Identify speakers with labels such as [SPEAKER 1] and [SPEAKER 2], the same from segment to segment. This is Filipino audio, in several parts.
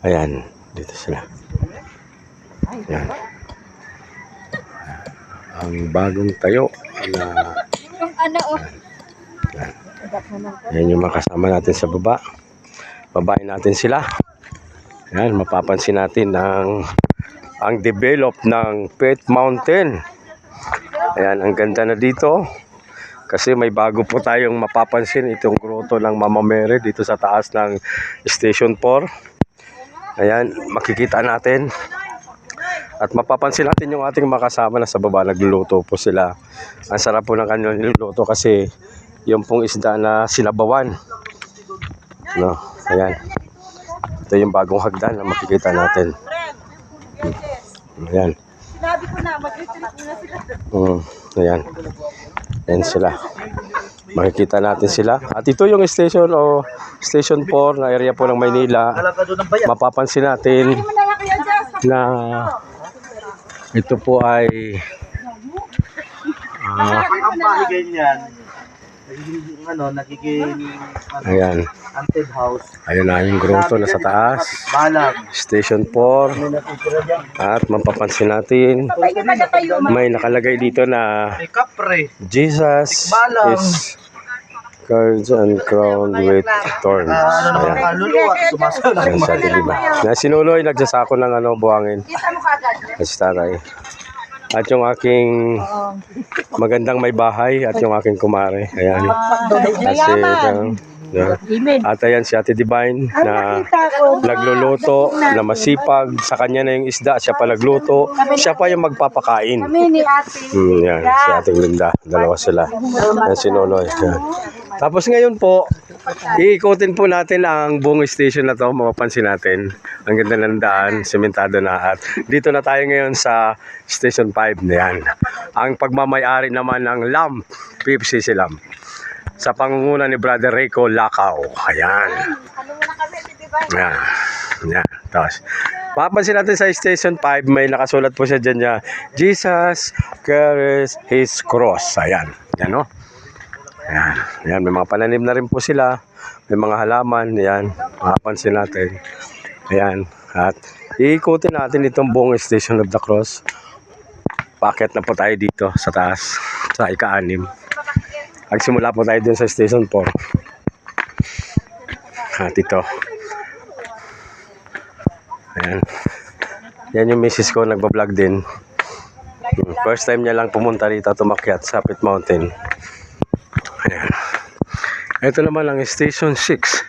[SPEAKER 1] Ayan, dito sila. Ayan. Ang bagong tayo na
[SPEAKER 2] Yung ano, oh.
[SPEAKER 1] Yan yung mga kasama natin sa baba. Babae natin sila. Yan, mapapansin natin ang ang develop ng Pet Mountain. Ayan, ang ganda na dito. Kasi may bago po tayong mapapansin itong grotto ng Mama Mary dito sa taas ng Station 4. Ayan, makikita natin. At mapapansin natin yung ating mga kasama na sa baba nagluluto po sila. Ang sarap po ng kanilang niluluto kasi yung pong isda na sinabawan. No, ayan. Ito yung bagong hagdan na makikita natin. Ayan.
[SPEAKER 2] Sinabi ko na, mag-retreat muna sila.
[SPEAKER 1] Mm, ayan. Ayan sila. Makikita natin sila. At ito yung station o station 4 na area po ng Maynila. Mapapansin natin na ito po ay ah,
[SPEAKER 3] niyan, nagiging ano, nagiging
[SPEAKER 1] ayan.
[SPEAKER 3] haunted house.
[SPEAKER 1] Ayun na yung grotto na sa taas. Station 4.
[SPEAKER 3] May natitira dyan.
[SPEAKER 1] At mapapansin natin may nakalagay dito na. Jesus is cards and crowned with thorns.
[SPEAKER 3] Ah, ano
[SPEAKER 1] Ayan. Ayan sa diba? Na sinuloy, nagsasako ng ano, buhangin.
[SPEAKER 2] Kita mo kagad.
[SPEAKER 1] Kasi taray. At yung aking magandang may bahay at yung aking kumare. Ayan. Kasi ito. Yeah. At ayan si Ate Divine na nagluluto, na masipag. Sa kanya na yung isda, siya pa nagluto. Siya pa yung magpapakain.
[SPEAKER 2] Kami ni ate.
[SPEAKER 1] Hmm, yan, si Ating Linda. Dalawa sila. Yan si Nonoy. Yan. Tapos ngayon po, iikutin po natin ang buong station na to. Mapapansin natin. Ang ganda ng daan, sementado na. At dito na tayo ngayon sa Station 5 na yan. Ang pagmamayari naman ng LAM, PFCC LAM. Sa pangunguna ni Brother Rico Lacao. Ayan.
[SPEAKER 2] Ano muna kami, di ba?
[SPEAKER 1] Yan. Yan. Tapos, papansin natin sa Station 5, may nakasulat po siya dyan niya, Jesus carries His cross. Ayan. Yan, no? Ayan. Yan, may mga pananim na rin po sila. May mga halaman. Yan. Mapapansin natin. Ayan. At iikutin natin itong buong Station of the Cross. Paket na po tayo dito sa taas, sa ika-anim. Nagsimula po tayo dun sa Station 4. At ito. Ayan. Yan yung misis ko, nagbablog din. Hmm, First time niya lang pumunta rito tumakyat sa Pit Mountain. Ito naman ang Station 6.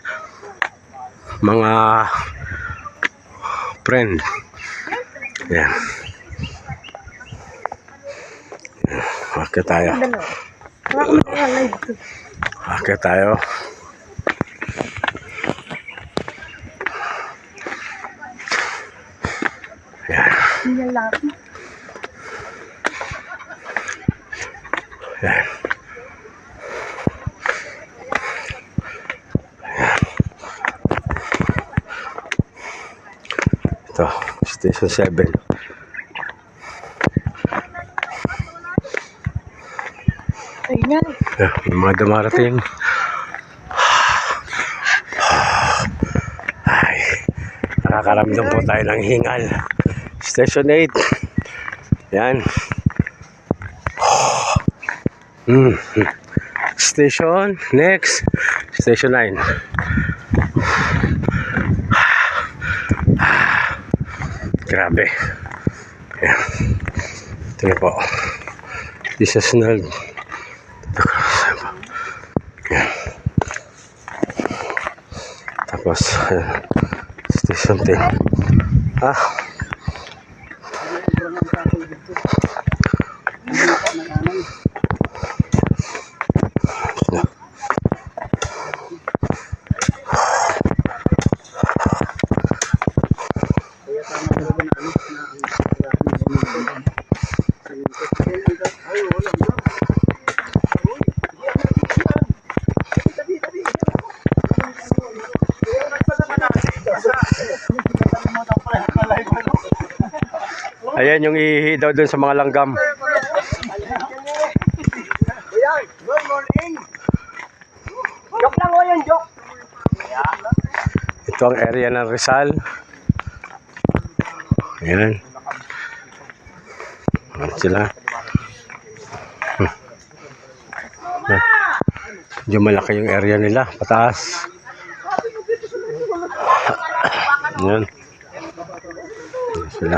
[SPEAKER 1] Mga friend. Ayan. Okay tayo. Okay tayo. Ayan. Ayan. Ito, Station 7.
[SPEAKER 2] Ayan.
[SPEAKER 1] Yeah, may mga dumarating. Ay, nakakaramdam po tayo ng hingal. Station 8. Yan. Hmm. Station, next. Station 9. Grabe. Yan. Ito na po. Jesus nag yan. Tapos, ayan. station 10. Ah. Ayan yung ihi daw dun sa mga langgam.
[SPEAKER 3] Good morning. Joke lang o yan, joke.
[SPEAKER 1] Ito ang area ng Rizal. Ayan. Ayan sila. Hmm. Ayan. Medyo malaki yung area nila, pataas. Ayan. Ayan sila.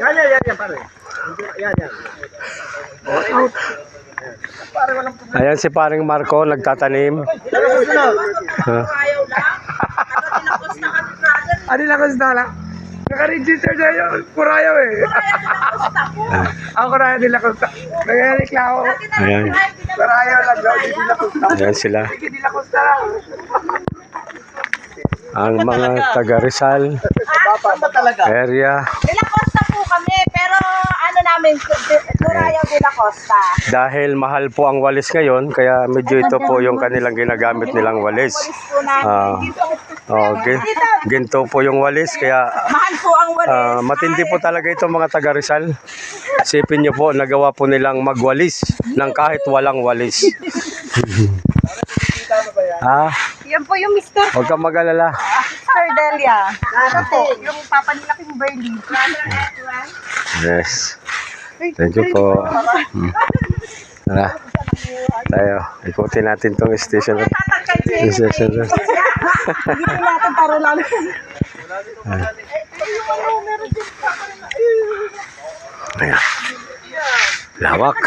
[SPEAKER 3] Yan, yan, yan, yan, pare. Yan, yan.
[SPEAKER 1] Ayan si paring Marco, nagtatanim. Ha?
[SPEAKER 3] Ano lang kasi nala? Naka-register na yun. Kurayaw eh. Ako kuraya nila kusta. Nagreklamo.
[SPEAKER 1] Ayan.
[SPEAKER 3] Kurayaw lang daw. Hindi nila kusta.
[SPEAKER 1] Ayan sila.
[SPEAKER 3] Hindi nila kusta lang.
[SPEAKER 1] Ang mga taga Rizal
[SPEAKER 3] talaga?
[SPEAKER 1] area
[SPEAKER 2] De La Costa po kami, pero ano namin, Turayaw de la Costa.
[SPEAKER 1] dahil mahal po ang walis ngayon kaya medyo ito po yung kanilang ginagamit nilang walis. Ah, oh, gin- ginto po yung walis kaya
[SPEAKER 2] Mahal po ang walis.
[SPEAKER 1] ah, matindi po talaga ito mga taga Rizal. Sipin niyo po, nagawa po nilang magwalis ng kahit walang walis. ah,
[SPEAKER 2] Yan po yung Mr.
[SPEAKER 1] huwag kang mag-alala.
[SPEAKER 2] Mr. Delia. Ano po? Yung papa nila kong Berlin.
[SPEAKER 1] Yes. Thank you po. Hmm. Tara. Tayo. Ikutin natin tong station. Station.
[SPEAKER 2] Dito natin para lalo.
[SPEAKER 1] Ayan. Lawak.
[SPEAKER 2] Wala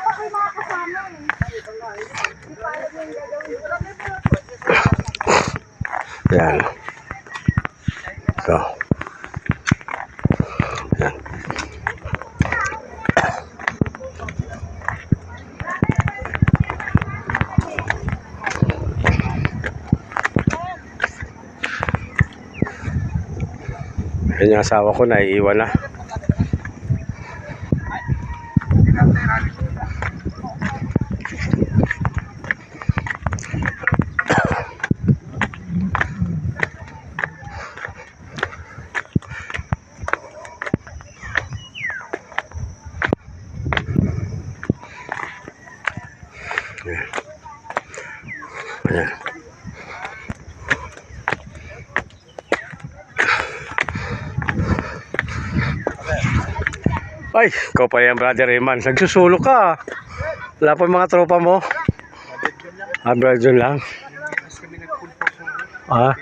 [SPEAKER 2] pa kayo makakasama eh.
[SPEAKER 1] Ayan. Yung asawa ko, naiiwan na. Ayan. Ay, ikaw pa yan, brother Eman. Nagsusulo ka. ah. Wala pa mga tropa mo. Ah, brother lang. Ah.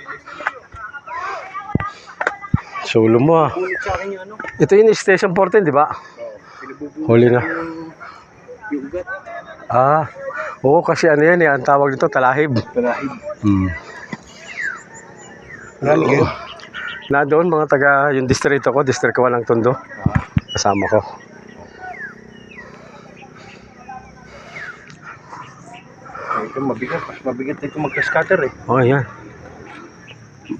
[SPEAKER 1] Sulo mo ah.
[SPEAKER 3] Ano,
[SPEAKER 1] Ito yung station 14, di ba? Huli na. Ah. Oo, kasi ano yan eh. Ang tawag dito, talahib.
[SPEAKER 3] Palahid.
[SPEAKER 1] Hmm.
[SPEAKER 3] Yun.
[SPEAKER 1] Na doon, mga taga, yung distrito ko, distrito ko ng Tondo. Kasama ko.
[SPEAKER 3] Ito mabigat. Mas mabigat ito magka-scatter eh.
[SPEAKER 1] Oh, yan.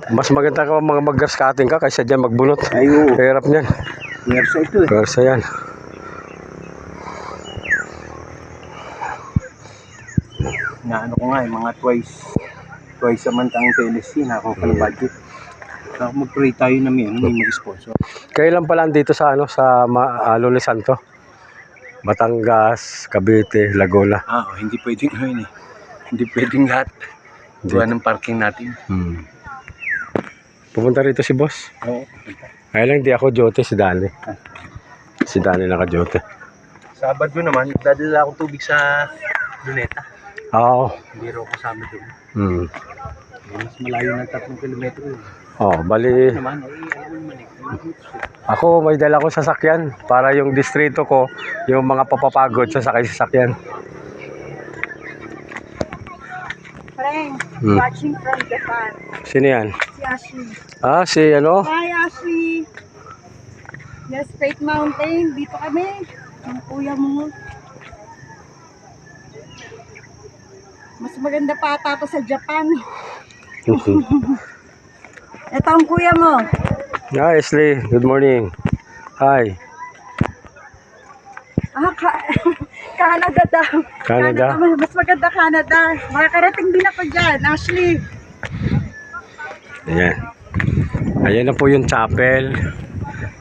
[SPEAKER 1] Mas maganda ka mga mag-gaskating ka kaysa dyan magbunot.
[SPEAKER 3] Ay, oo.
[SPEAKER 1] Hirap niyan.
[SPEAKER 3] Nersa ito eh.
[SPEAKER 1] Pero sa yan.
[SPEAKER 3] Na ano ko nga eh, mga twice. Twice a month ang TLC na ako pala budget. Saka mag-pray tayo na may, ano, may mag-sponsor.
[SPEAKER 1] Kailan pa lang dito sa ano sa Ma- ah, Loli Santo? Batangas, Cavite, Laguna.
[SPEAKER 3] Ah, oh, hindi pwedeng ano yun eh. Hindi pwedeng lahat. Gawa ng parking natin.
[SPEAKER 1] Hmm. Pupunta rito si boss.
[SPEAKER 3] Oo.
[SPEAKER 1] Kaya lang di ako jote si Dani. Si Dani naka-jote.
[SPEAKER 3] Sabado naman, dadala ako tubig sa Luneta.
[SPEAKER 1] Oo.
[SPEAKER 3] Hindi raw kasama doon.
[SPEAKER 1] Hmm.
[SPEAKER 3] Mas malayo ng 3 kilometro yun.
[SPEAKER 1] Oh, bali
[SPEAKER 3] Naman, ay, ano eh.
[SPEAKER 1] ako may dala ko sasakyan para yung distrito ko, yung mga papapagod sa sasakyan.
[SPEAKER 2] Frank,
[SPEAKER 1] Hmm.
[SPEAKER 2] watching from Japan.
[SPEAKER 1] Sino yan?
[SPEAKER 2] Si Ashley.
[SPEAKER 1] Ah, si ano?
[SPEAKER 2] Hi, Ashley. Yes, Great Mountain. Dito kami. Ang kuya mo. Mas maganda pa ata to sa Japan. Ito ang kuya mo.
[SPEAKER 1] Hi, Ashley. Good morning. Hi.
[SPEAKER 2] Ah, ka- Canada daw.
[SPEAKER 1] Canada?
[SPEAKER 2] Mas maganda Canada. Makakarating din ako dyan, Ashley.
[SPEAKER 1] Ayan. Ayan na po yung chapel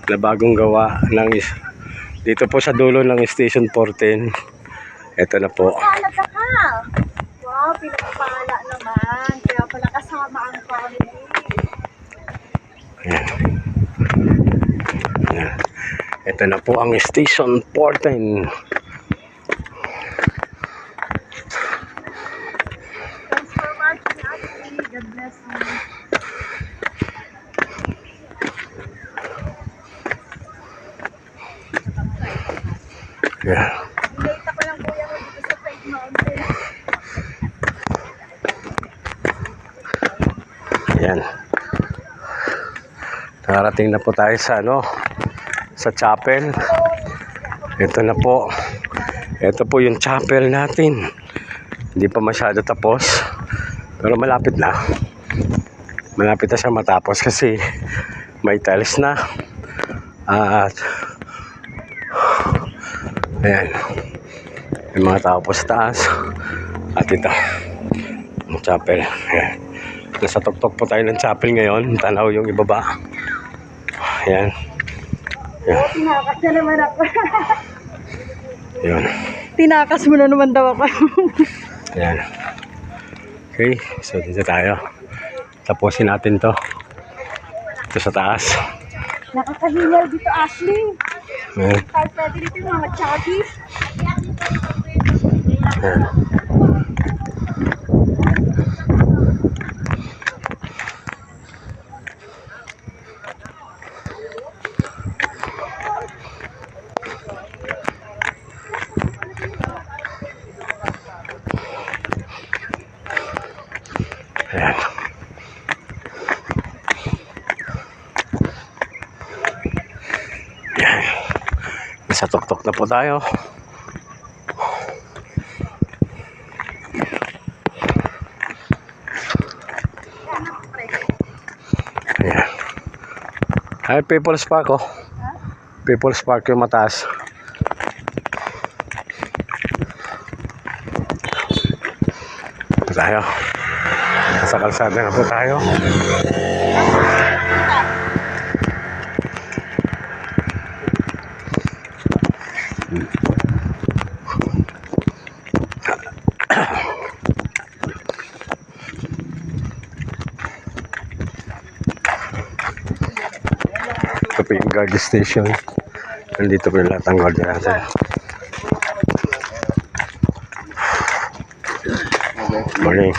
[SPEAKER 1] na bagong gawa ng dito po sa dulo ng Station 14. Ito na po.
[SPEAKER 2] Canada ka. Wow, pinagpala naman. Kaya pala kasama ang family.
[SPEAKER 1] Ayan. Ayan. Ito na po ang Station 14.
[SPEAKER 2] Thanks for watching, Ate. God bless you.
[SPEAKER 1] Ayan.
[SPEAKER 2] Late ako lang kuya dito sa Faith Mountain.
[SPEAKER 1] Ayan. Nakarating na po tayo sa ano, sa chapel. Ito na po. Ito po yung chapel natin. Hindi pa masyado tapos. Pero malapit na. Malapit na siya matapos kasi may tiles na. At ayan. May mga tao po sa taas. At ito. Ang chapel. Ayan. Nasa tuktok po tayo ng chapel ngayon. Tanaw yung ibaba. Ayan.
[SPEAKER 2] Oo, tinakas na naman ako.
[SPEAKER 1] Ayan.
[SPEAKER 2] tinakas mo na naman daw ako.
[SPEAKER 1] Ayan. Okay, so dito tayo. Tapusin natin to. Ito sa taas.
[SPEAKER 2] Nakakahingal dito, Ashley.
[SPEAKER 1] Ayan.
[SPEAKER 2] Kahit pwede dito yung mga.
[SPEAKER 1] Ayan. Ayan. Ayan. Na po tayo. Ayan. Ay, People's Park oh. People's Park yung mataas. Tayo. Nasa kalsada na po tayo. Ito po yung guard station. Nandito po yung lahat ng guard natin. Morning.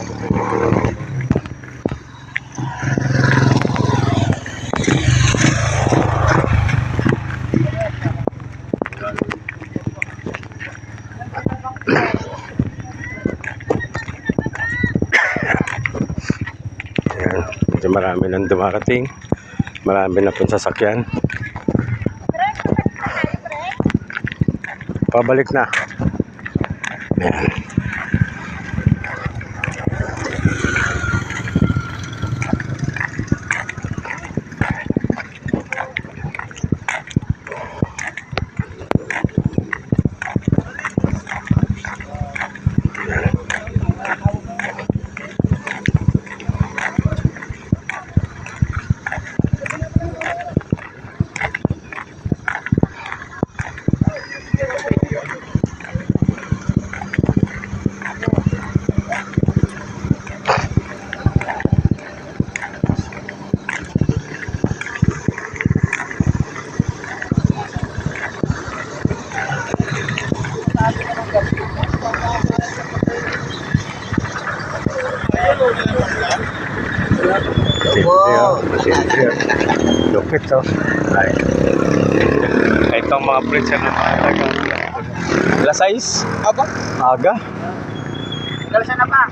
[SPEAKER 1] Ayan. Marami nang dumarating. Marami na pong sasakyan. Pabalik na. Ayan. Wow. Lupit to. Ay. Ito ang mga bridge ano talaga. Alas 6?
[SPEAKER 3] Aba?
[SPEAKER 1] Aga?
[SPEAKER 3] Dalsa na pa.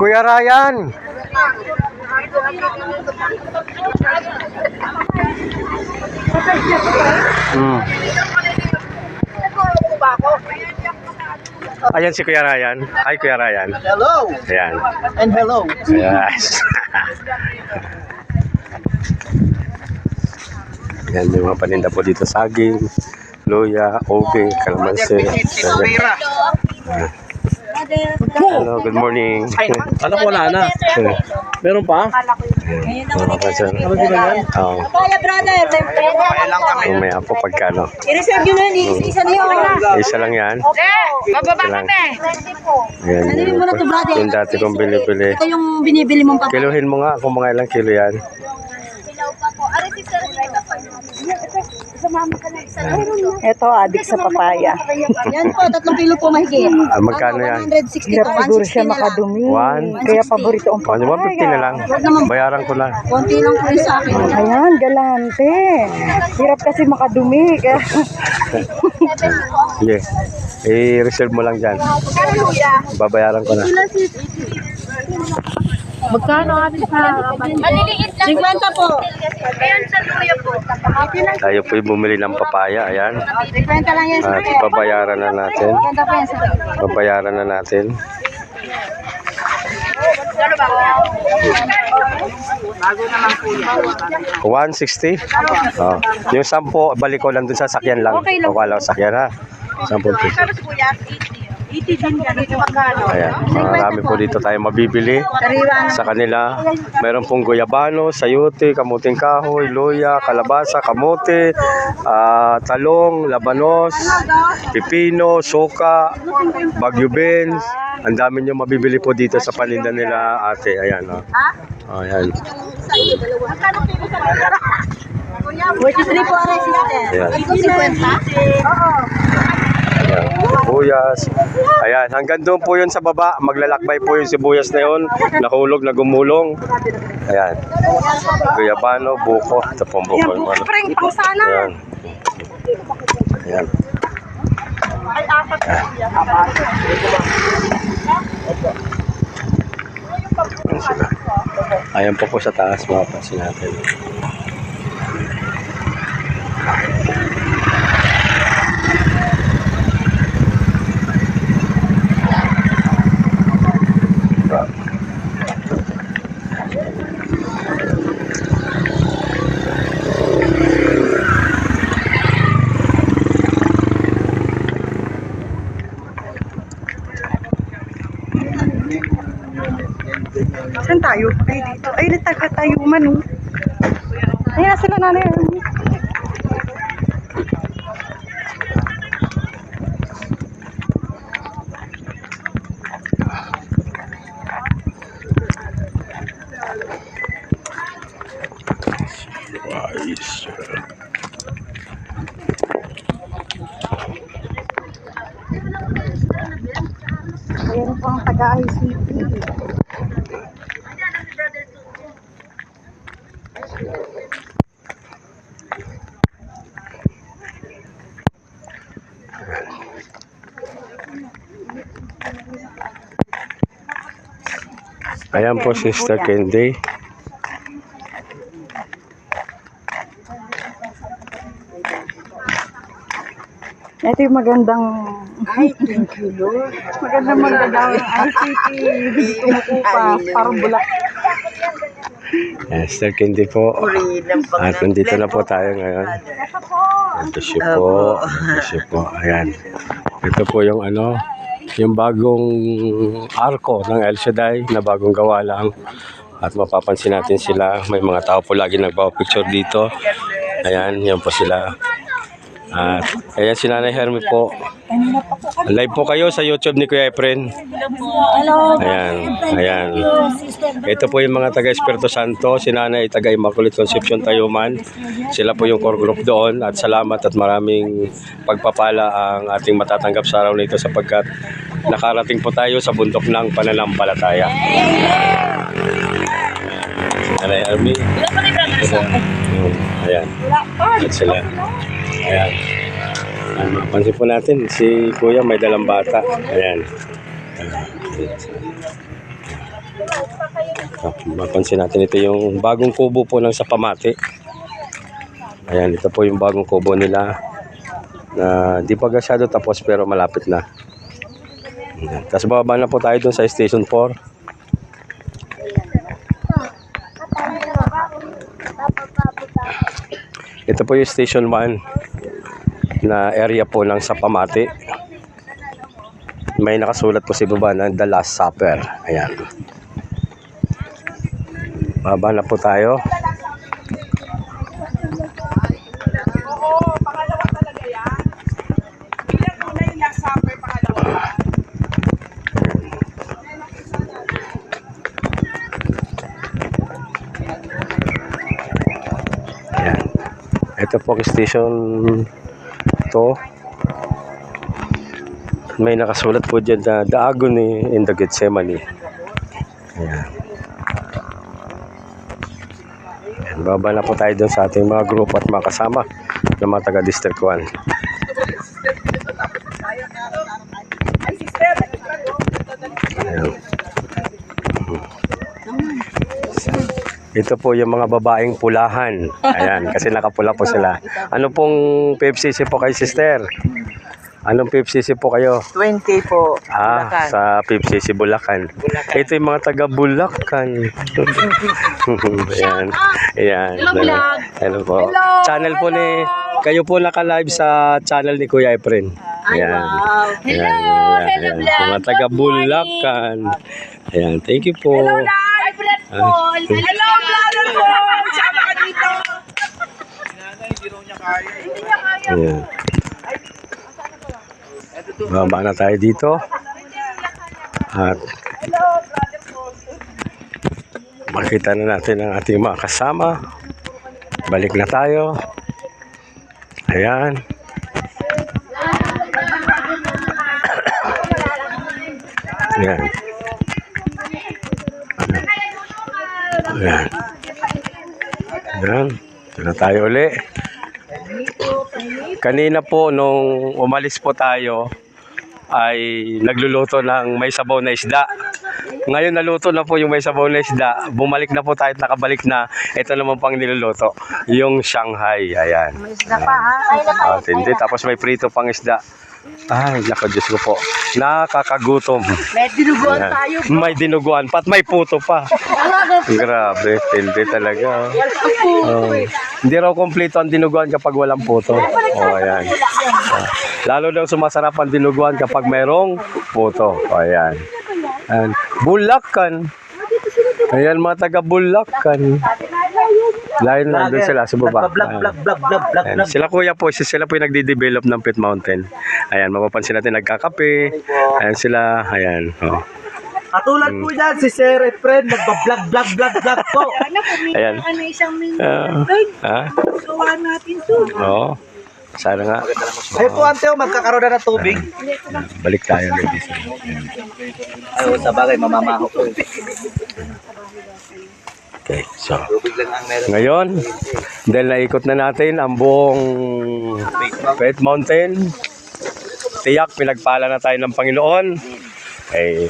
[SPEAKER 1] Kuya Ryan! Hmm. Ayan si Kuya Ryan. Hi, Kuya Ryan.
[SPEAKER 3] Hello
[SPEAKER 1] Ayan.
[SPEAKER 3] and hello.
[SPEAKER 1] Yes. Yan yung mga paninda po dito. Saging, luya, obe, kalamansi. Hello, good morning.
[SPEAKER 3] Ano ko wala na? Meron pa?
[SPEAKER 1] Mga kasal. Oo.
[SPEAKER 2] Kaya brother, may
[SPEAKER 1] Umaya po pagkano.
[SPEAKER 2] I-reserve na yun, isa na yun.
[SPEAKER 1] Isa lang yan.
[SPEAKER 2] Bababa
[SPEAKER 1] Isa lang.
[SPEAKER 2] kami.
[SPEAKER 1] Ayan,
[SPEAKER 2] Ano
[SPEAKER 1] yun
[SPEAKER 2] yung muna
[SPEAKER 1] po.
[SPEAKER 2] to brother?
[SPEAKER 1] Yung dati kong binibili.
[SPEAKER 2] Ito yung binibili mong papaya.
[SPEAKER 1] Kiluhin mo nga kung mga ilang kilo yan.
[SPEAKER 2] Ito, adik sa papaya. Yan po, tatlong kilo po mahigit.
[SPEAKER 1] Ah, magkano yan?
[SPEAKER 2] 160
[SPEAKER 4] Hirap
[SPEAKER 2] to,
[SPEAKER 4] siguro
[SPEAKER 2] 160
[SPEAKER 4] siya
[SPEAKER 2] na lang.
[SPEAKER 4] makadumi.
[SPEAKER 1] One?
[SPEAKER 4] Kaya paborito ang
[SPEAKER 1] Ano ba, 50 na lang. Bayaran ko na.
[SPEAKER 2] konti lang po yung sa akin.
[SPEAKER 4] Ayan, galante. Hirap kasi makadumi. Kaya
[SPEAKER 1] Sige. I-reserve mo lang dyan. Babayaran ko na.
[SPEAKER 2] Magkano atin sa...
[SPEAKER 5] Maliliit lang.
[SPEAKER 2] 50 po.
[SPEAKER 5] Ayan sa luya po.
[SPEAKER 1] Tayo po bumili ng papaya. Ayan.
[SPEAKER 2] 50 lang yan sa
[SPEAKER 1] At babayaran na natin.
[SPEAKER 2] 50 po yan sa
[SPEAKER 1] Babayaran na natin. One sixty. Oh. Yung sampo, balik ko lang dun sa sakyan lang. Okay lang. Wala sakyan ha. Sampo piso.
[SPEAKER 5] Kuya, 80 din yan. Ito magkano?
[SPEAKER 1] Ayan. Marami po dito tayo mabibili. Sa kanila, meron pong guyabano, sayote, kamuting kahoy, luya, kalabasa, kamote, ah, talong, labanos, pipino, soka, bagyo beans. Ang dami nyo mabibili po dito sa paninda nila ate. Ayan. Oh. Ayan.
[SPEAKER 2] 43 po aray sister.
[SPEAKER 1] Ayan.
[SPEAKER 2] Ito 50? Oo.
[SPEAKER 1] Ayan. Sibuyas. Ayan. Hanggang doon po yun sa baba. Maglalakbay po yung sibuyas na yun. Nahulog, nagumulong. Ayan. Guyabano, buko. Ito pong buko. Ano?
[SPEAKER 2] Pring pang sana.
[SPEAKER 1] Ayan. Ayan. Ayan sila. Ayan po po sa taas, mapapansin natin.
[SPEAKER 4] saan tayo? Ay, dito. Ay, nataga tayo man. oh. Ayan sila nanay. Ayan po ang taga-ICT.
[SPEAKER 1] Ayan po, Sister Candy.
[SPEAKER 4] Ito yung magandang... Ay, thank you, Lord. Magandang magandang ICT. Tumukupa. Parang bulak.
[SPEAKER 1] Ayan, Sister Candy po. At nandito na po tayo ngayon. Ito po. Ito po. Ayan. Ito po yung ano, yung bagong arko ng El Shaddai na bagong gawa lang. At mapapansin natin sila. May mga tao po lagi nagpa-picture dito. Ayan, yan po sila. At ayan si Nanay Hermi po. Live po kayo sa YouTube ni Kuya Efren. Ayan, ayan. Ito po yung mga taga Espiritu Santo, si Nanay taga Immaculate Conception Tayuman. Sila po yung core group doon at salamat at maraming pagpapala ang ating matatanggap sa araw na ito sapagkat nakarating po tayo sa bundok ng pananampalataya. Nanay Army. Ayan. At sila. Ayan. Ayan, mapansin po natin, si Kuya may dalang bata. Ayan. Ah, Mapansin natin ito yung bagong kubo po ng Sapamati. Ayan, ito po yung bagong kubo nila na di pa gasyado tapos pero malapit na. Ayan. Tapos bababa na po tayo dun sa Station 4. Ito po yung Station 1 na area po ng Sapamati. May nakasulat po si baba na The Last Supper. Ayan. Baba na po tayo. Ayan. Ito po station to. May nakasulat po dyan na The Agony in the Gethsemane. Ayan. Baba na po tayo dun sa ating mga grupo at mga kasama ng mga taga District 1. Ayan. Ito po yung mga babaeng pulahan. Ayan, kasi nakapula po sila. Ano pong PFCC po kay sister? Anong PFCC po kayo?
[SPEAKER 4] 20 po.
[SPEAKER 1] Ah, sa PFCC Bulacan. Ito yung mga taga Bulacan. Ayan. Ayan. Hello po. Channel po ni kayo po naka-live sa channel ni Kuya Efren. Ayan. Hello, hello Mga taga Bulacan. Ayan, thank you po. Hello,
[SPEAKER 5] Paul! Hello, brother Paul! Sama ka dito!
[SPEAKER 1] Ayan. Baba na tayo dito. At makita na natin ang ating mga kasama. Balik na tayo. Ayan. Ayan. Ayan. Ayan. Ito na tayo uli. Kanina po nung umalis po tayo ay nagluluto ng may sabaw na isda. Ngayon naluto na po yung may sabaw na isda. Bumalik na po tayo at nakabalik na. Ito naman pang niluluto. Yung Shanghai. Ayan.
[SPEAKER 4] May isda pa ha.
[SPEAKER 1] At hindi. Tapos may prito pang isda. Ay, nako Diyos ko po. Nakakagutom.
[SPEAKER 5] May dinuguan
[SPEAKER 1] Ayan.
[SPEAKER 5] tayo.
[SPEAKER 1] May dinuguan pa at may puto pa. Grabe, hindi talaga. Oh. Hindi raw kompleto ang dinuguan kapag walang puto. Oh, ayan. Ah, Lalo daw sumasarap ang dinuguan kapag mayroong puto. Oh, ayan. ayan. Bulacan. Ayan mga taga Bulacan. Layo na doon sila sa baba. Sila kuya po, si- sila po yung nagde-develop ng Pit Mountain. Ayan, mapapansin natin nagkakape. Ayan sila, ayan. Oh.
[SPEAKER 3] Katulad po yan, si Sir Efren, nagbablog, vlog, vlog, vlog po.
[SPEAKER 5] Ano, kumita
[SPEAKER 1] Ayan.
[SPEAKER 5] ka na isang minuto.
[SPEAKER 1] Ah, ha?
[SPEAKER 5] Gawa natin to.
[SPEAKER 1] Oo. Sana nga.
[SPEAKER 3] Ay po, Anteo, magkakaroon na ng tubig.
[SPEAKER 1] Balik tayo, ladies.
[SPEAKER 3] Ay, sa bagay, mamamaho po.
[SPEAKER 1] Okay, so. Ngayon, dahil naikot na natin ang buong Faith Mountain, tiyak pinagpala na tayo ng Panginoon, eh,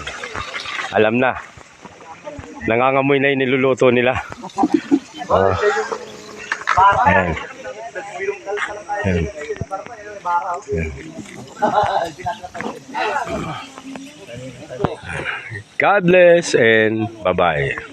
[SPEAKER 1] alam na, nangangamoy na yung niluluto nila. Oh. Ayan. Ayan. Ayan. God bless and bye-bye.